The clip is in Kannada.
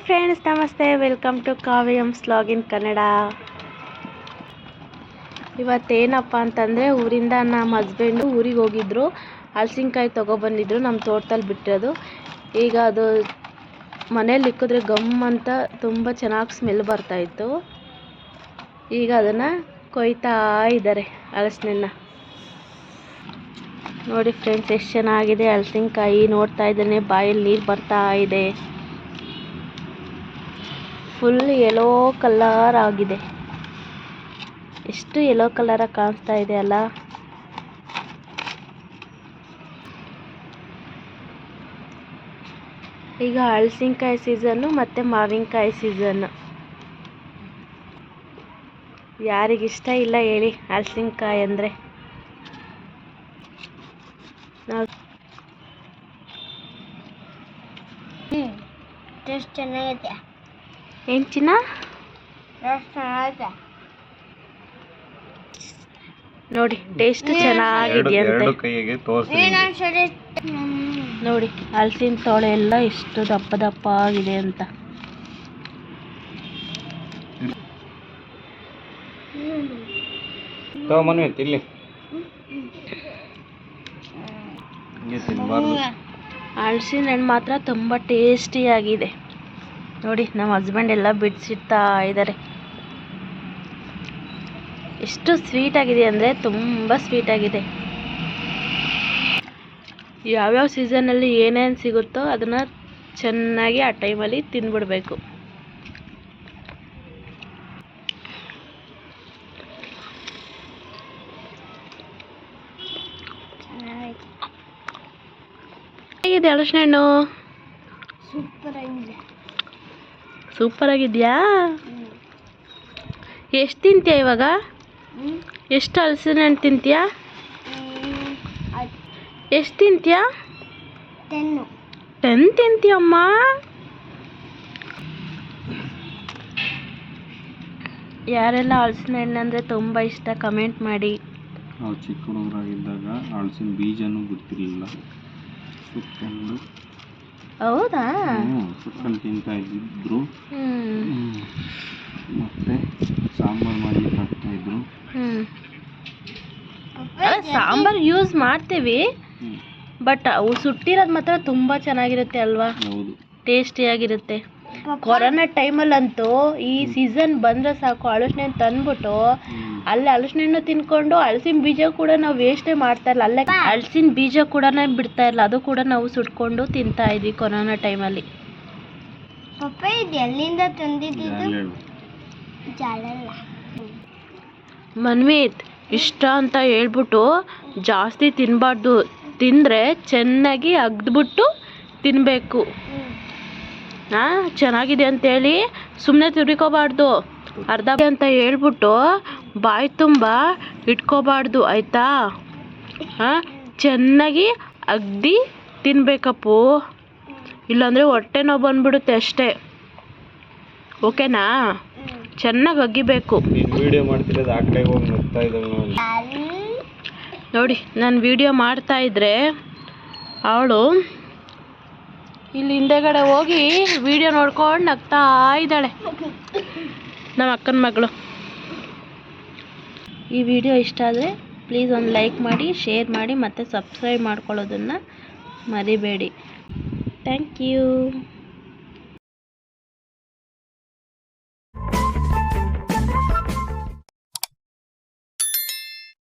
ಫ್ರೆಂಡ್ಸ್ ನಮಸ್ತೆ. Welcome to Kavyam slog in Kannada ಇವತ್ತೇನಪ್ಪ ಅಂತಂದರೆ, ಊರಿಂದ ನಮ್ಮ ಹಸ್ಬೆಂಡು ಊರಿಗೆ ಹೋಗಿದ್ರು. ಹಲಸಿನ್ಕಾಯಿ ತೊಗೊಬಂದಿದ್ರು ನಮ್ಮ ತೋಟದಲ್ಲಿ ಬಿಟ್ಟಿರೋದು. ಈಗ ಅದು ಮನೇಲಿ ಇಕ್ಕಿದ್ರೆ ಗಮ್ ಅಂತ ತುಂಬ ಚೆನ್ನಾಗಿ ಸ್ಮೆಲ್ ಬರ್ತಾಯಿತ್ತು ಈಗ ಅದನ್ನು ಕೊಯ್ತಾ ಇದ್ದಾರೆ ಹಲಸಿನನ್ನ. ನೋಡಿ ಫ್ರೆಂಡ್ಸ್ ಎಷ್ಟು ಚೆನ್ನಾಗಿದೆ ಹಲಸಿನ್ಕಾಯಿ. ನೋಡ್ತಾ ಇದ್ದಾನೆ, ಬಾಯಲ್ಲಿ ನೀರು ಬರ್ತಾ ಇದೆ. ಫುಲ್ ಯೆಲ್ಲೋ ಕಲರ್ ಆಗಿದೆ. ಎಷ್ಟು ಯೆಲ್ಲೋ ಕಲರ್ ಕಾಣಿಸ್ತಾ ಇದೆ ಅಲ್ಲ? ಈಗ ಹಳಸಿನಕಾಯಿ ಸೀಸನ್ನು ಮತ್ತು ಮಾವಿನಕಾಯಿ ಸೀಸನ್ನು ಯಾರಿಗಿಷ್ಟ ಇಲ್ಲ ಹೇಳಿ ಹಳಸಿನಕಾಯಿ ಅಂದರೆ. ನಾವು ಟೇಸ್ಟ್ ಚೆನ್ನಾಗೈತೆ. ಏನು ಚಿನ್ನ? ಟೇಸ್ಟ್ ನೋಡಿ ಟೇಸ್ಟ್ ಚೆನ್ನಾಗಿದೆಯಂತೆ ಎರಡು ಕೈಗೆ ತೋರಿಸಿ ನೋಡಿ ಹಲಸಿನ ತೋಳೆ ಎಲ್ಲ ಎಷ್ಟು ದಪ್ಪ ದಪ್ಪ ಆಗಿದೆ ಅಂತ. ಹಲಸಿನ ಹಣ್ಣು ಮಾತ್ರ ತುಂಬ ಟೇಸ್ಟಿಯಾಗಿದೆ ನೋಡಿ, ನಮ್ಮ ಹಸ್ಬೆಂಡ್ ಎಲ್ಲ ಬಿಡಿಸಿಡ್ತಾ ಇದ್ದಾರೆ. ಎಷ್ಟು ಸ್ವೀಟಾಗಿದೆ ಅಂದರೆ ತುಂಬ ಸ್ವೀಟಾಗಿದೆ ಯಾವ್ಯಾವ ಸೀಸನಲ್ಲಿ ಏನೇನು ಸಿಗುತ್ತೋ ಅದನ್ನು ಚೆನ್ನಾಗಿ ಆ ಟೈಮಲ್ಲಿ ತಿಂದ್ಬಿಡಬೇಕು ಹೇಗಿದೆ ಹಲಸಿನ ಹಣ್ಣು? ಸೂಪರ್ ಆಗಿದೆ. ಸೂಪರ್ ಆಗಿದೆಯಾ? ಎಷ್ಟು ತಿಂತೀಯ ಇವಾಗ? ಎಷ್ಟು ಹಲಸಿನ ಹಣ್ಣು ತಿಂತೀಯಾ? ಎಷ್ಟು ತಿಂತೀಯ? ಟೆನ್ ತಿಂತೀಯಮ್ಮ ಯಾರೆಲ್ಲ ಹಲಸಿನ ಹಣ್ಣು ಅಂದರೆ ತುಂಬ ಇಷ್ಟ ಕಮೆಂಟ್ ಮಾಡಿ. ನಾವು ಚಿಕ್ಕ ಹುಡುಗರಾಗಿದ್ದಾಗ ಹಲಸಿನ ಬೀಜನೂ ಗೊತ್ತಿರಲಿಲ್ಲ. ಹೌದಾ? ಹ್ಞೂ ಸುಟ್ಕೊಂಡು ತಿಂತಾ ಇದ್ದಿದ್ರು ಮತ್ತೆ ಸಾಂಬಾರು ಮಾಡಿ ಹಾಕ್ತಾ ಇದ್ರು. ಸಾಂಬಾರು ಯೂಸ್ ಮಾಡ್ತೀವಿ. ಬಟ್ ಅವು ಸುಟ್ಟಿರೋದು ಮಾತ್ರ ತುಂಬ ಚೆನ್ನಾಗಿರುತ್ತೆ ಅಲ್ವಾ? ಟೇಸ್ಟಿಯಾಗಿರುತ್ತೆ ಕೊರೋನಾ ಟೈಮಲ್ಲಂತೂ ಈ ಸೀಸನ್ ಬಂದ್ರೆ ಸಾಕು ಹಲಸಿನ ಹಣ್ಣು ತಂದ್ಬಿಟ್ಟು ಅಲ್ಲೇ ಹಲಸಿನ ಹಣ್ಣು ತಿನ್ಕೊಂಡು ಹಲಸಿನ ಬೀಜ ಕೂಡ ನಾವು ವೇಸ್ಟೇ ಮಾಡ್ತಾ ಇಲ್ಲ. ಅಲ್ಲೇ ಹಲಸಿನ ಬೀಜ ಕೂಡ ಬಿಡ್ತಾ ಇಲ್ಲ. ಅದು ಕೂಡ ನಾವು ಸುಟ್ಕೊಂಡು ತಿಂತಾ ಇದ್ವಿ ಕೊರೋನಾ ಟೈಮಲ್ಲಿ. ಪಪ್ಪ ಇದು ಎಲ್ಲಿಂದ ತಂದಿದ್ದು. ಜಾಲಲ್ಲ. ಮನ್ವಿತ್ ಇಷ್ಟ ಅಂತ ಹೇಳ್ಬಿಟ್ಟು ಜಾಸ್ತಿ ತಿನ್ನಬಾರ್ದು ತಿಂದರೆ ಚೆನ್ನಾಗಿ ಅಗ್ದ್ಬಿಟ್ಟು ತಿನ್ನಬೇಕು ಚೆನ್ನಾಗಿದೆ ಅಂತೇಳಿ ಸುಮ್ಮನೆ ತುರಿಕೋಬಾರ್ದು ಅರ್ಧ ಅಂತ ಹೇಳ್ಬಿಟ್ಟು ಬಾಯಿ ತುಂಬ ಇಟ್ಕೋಬಾರ್ದು ಆಯಿತಾ? ಹಾಂ ಚೆನ್ನಾಗಿ ಅಗ್ದಿ ತಿನ್ಬೇಕಪ್ಪು. ಇಲ್ಲಾಂದರೆ ಹೊಟ್ಟೆ ನೋವು ಬಂದ್ಬಿಡುತ್ತೆ ಅಷ್ಟೇ. ಓಕೆನಾ? ಚೆನ್ನಾಗಿ ಅಗ್ಗಿಬೇಕು. ನೋಡಿ. ನಾನು ವಿಡಿಯೋ ಮಾಡ್ತಾ ಇದ್ರೆ ಅವಳು ಇಲ್ಲಿ ಹಿಂದೆಗಡೆ ಹೋಗಿ ವಿಡಿಯೋ ನೋಡ್ಕೊಂಡು ನಗ್ತಾ ಇದ್ದಾಳೆ. ನಮ್ಮ ಅಕ್ಕನ ಮಗಳು. ಈ ವಿಡಿಯೋ ಇಷ್ಟ ಆದರೆ ಪ್ಲೀಸ್ ಒಂದು ಲೈಕ್ ಮಾಡಿ ಶೇರ್ ಮಾಡಿ ಮತ್ತು ಸಬ್ಸ್ಕ್ರೈಬ್ ಮಾಡ್ಕೊಳ್ಳೋದನ್ನು ಮರಿಬೇಡಿ. Thank you